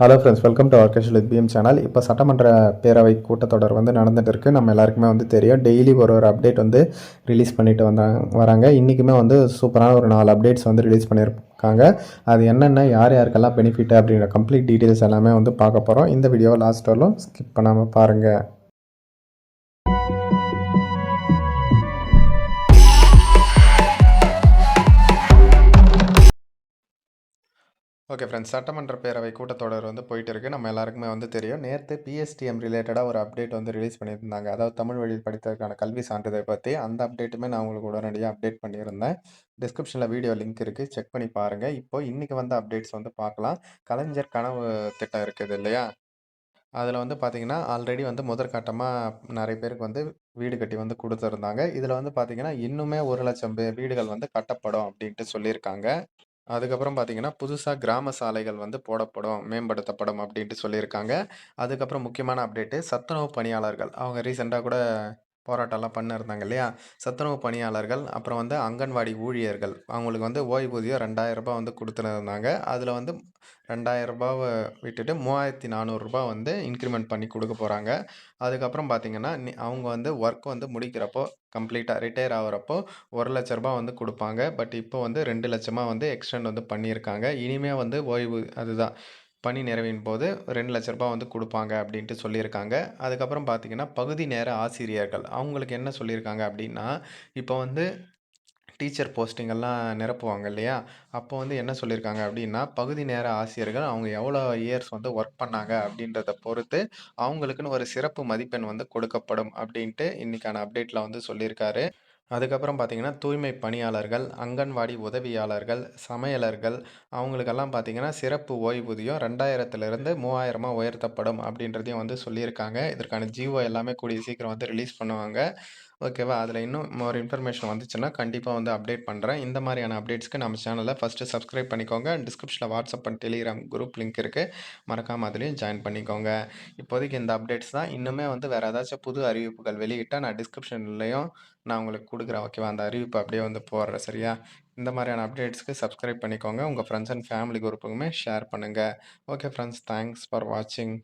Hello friends welcome to ஆர்கேஷல் PM channel இப்போ சட்டமன்ற பேரவை கூட்டத்தொடர் வந்து நடந்துகிட்டு இருக்குது நம்ம எல்லாருக்குமே வந்து தெரியும். டெய்லி ஒரு ஒரு அப்டேட் வந்து ரிலீஸ் பண்ணிட்டு வந்தாங்க வராங்க. இன்றைக்குமே வந்து சூப்பரான ஒரு நாலு அப்டேட்ஸ் வந்து ரிலீஸ் பண்ணியிருக்காங்க அது என்னென்ன யார் யாருக்கெல்லாம் பெனிஃபிட் அப்படிங்கிற கம்ப்ளீட் டீட்டெயில்ஸ் எல்லாமே வந்து பார்க்க போகிறோம் இந்த வீடியோவை லாஸ்ட் வரலும் ஸ்கிப் பண்ணாமல் பாருங்கள் ஓகே ஃப்ரெண்ட்ஸ் சட்டமன்ற பேரவை கூட்டத்தொடர் வந்து போயிட்டு இருக்கு நம்ம எல்லாருக்குமே வந்து தெரியும். நேற்று பிஎஸ்டிஎம் ரிலேட்டடாக ஒரு அப்டேட் வந்து ரிலீஸ் பண்ணியிருந்தாங்க. அதாவது தமிழ் வழியில் படித்ததுக்கான கல்வி சான்றிதழ் பற்றி அந்த அப்டேட்டுமே நான் உங்களுக்கு உடனடியாக அப்டேட் பண்ணியிருந்தேன். டிஸ்கிரிப்ஷனில் வீடியோ லிங்க் இருக்குது செக் பண்ணி பாருங்கள் இப்போ இன்றைக்கி வந்து அப்டேட்ஸ் வந்து பார்க்கலாம். கலைஞர் கனவு திட்டம் இருக்குது இல்லையா? அதில் வந்து பார்த்திங்கன்னா ஆல்ரெடி வந்து முதற்கட்டமாக நிறைய பேருக்கு வந்து வீடு கட்டி வந்து கொடுத்துருந்தாங்க. இதில் வந்து பார்த்திங்கன்னா இன்னுமே ஒரு லட்சம் வீடுகள் வந்து கட்டப்படும் அப்படின்ட்டு சொல்லியிருக்காங்க. அதுக்கப்புறம் பார்த்தீங்கன்னா, புதுசாக கிராம சாலைகள் வந்து போடப்படும், மேம்படுத்தப்படும் அப்படின்ட்டு சொல்லியிருக்காங்க. அதுக்கப்புறம் முக்கியமான அப்டேட்டு சத்துணவு பணியாளர்கள். அவங்க ரீசெண்டாக கூட போராட்டம்லாம் பண்ணிருந்தாங்க இல்லையா? சத்துணவு பணியாளர்கள், அப்புறம் வந்து அங்கன்வாடி ஊழியர்கள். அவங்களுக்கு வந்து ஓய்வூதியம் ரெண்டாயிரரூபா வந்து கொடுத்துருந்தாங்க அதில் வந்து ரெண்டாயிரரூபாவை விட்டுட்டு மூவாயிரத்தி நானூறுரூபா வந்து இன்க்ரிமெண்ட் பண்ணி கொடுக்க போகிறாங்க அதுக்கப்புறம் பார்த்திங்கன்னா அவங்க வந்து ஒர்க் வந்து முடிக்கிறப்போ, கம்ப்ளீட்டாக ரிட்டையர் ஆகிறப்போ ஒரு லட்ச ரூபா வந்து கொடுப்பாங்க பட் இப்போ வந்து 2,00,000 வந்து எக்ஸ்டெண்ட் வந்து பண்ணியிருக்காங்க. இனிமே வந்து ஓய்வு அதுதான். பணி நிறைவின் போது ரெண்டு லட்ச ரூபா வந்து கொடுப்பாங்க அப்படின்ட்டு சொல்லியிருக்காங்க. அதுக்கப்புறம் பார்த்தீங்கன்னா, பகுதி நேர ஆசிரியர்கள். அவங்களுக்கு என்ன சொல்லியிருக்காங்க அப்படின்னா, இப்போ வந்து டீச்சர் போஸ்டிங்கெல்லாம் நிரப்புவாங்க இல்லையா? அப்போ வந்து என்ன சொல்லியிருக்காங்க அப்படின்னா, பகுதி நேர ஆசிரியர்கள் அவங்க எவ்வளோ இயர்ஸ் வந்து ஒர்க் பண்ணாங்க அப்படின்றத பொறுத்து, அவங்களுக்குன்னு ஒரு சிறப்பு மதிப்பெண் வந்து கொடுக்கப்படும் அப்படின்ட்டு இன்றைக்கான அப்டேட்டில் வந்து சொல்லியிருக்காரு. அதுக்கப்புறம் பார்த்திங்கன்னா தூய்மை பணியாளர்கள், அங்கன்வாடி உதவியாளர்கள், சமையலர்கள் அவங்களுக்கெல்லாம் பார்த்தீங்கன்னா, சிறப்பு ஓய்வூதியம் 2000லிருந்து 3000 உயர்த்தப்படும் அப்படின்றதையும் வந்து சொல்லியிருக்காங்க. இதற்கான ஜியோ எல்லாமே கூடிய சீக்கிரம் வந்து ரிலீஸ் பண்ணுவாங்க. ஓகேவா? அதில் இன்னும் ஒரு இன்ஃபர்மேஷன் வந்துச்சுன்னா, கண்டிப்பாக வந்து அப்டேட் பண்ணுறேன் இந்த மாதிரியான அப்டேட்ஸ்க்கு நம்ம சேனலில் ஃபஸ்ட்டு சப்ஸ்கிரைப் பண்ணிக்கோங்க. டிஸ்கிரிப்ஷனில் WhatsApp and Telegram group link இருக்குது மறக்காம அதுலேயும் ஜாயின் பண்ணிக்கோங்க. இப்போதைக்கு இந்த அப்டேட்ஸ் தான். இன்னுமே வந்து வேறு ஏதாச்சும் புது அறிவிப்புகள் வெளியிட்டால் நான் டிஸ்கிரிப்ஷன்லயும் நான் உங்களுக்கு கொடுக்குறேன் ஓகேவா? அந்த அறிவிப்பு அப்படியே வந்து போடுறேன். சரியா? இந்த மாதிரியான அப்டேட்ஸ்க்கு சப்ஸ்கிரைப் பண்ணிக்கோங்க. உங்கள் ஃப்ரெண்ட்ஸ் அண்ட் ஃபேமிலி குரூப்புக்குமே ஷேர் பண்ணுங்கள் ஓகே ஃப்ரெண்ட்ஸ். தேங்க்ஸ் ஃபார் வாட்சிங்.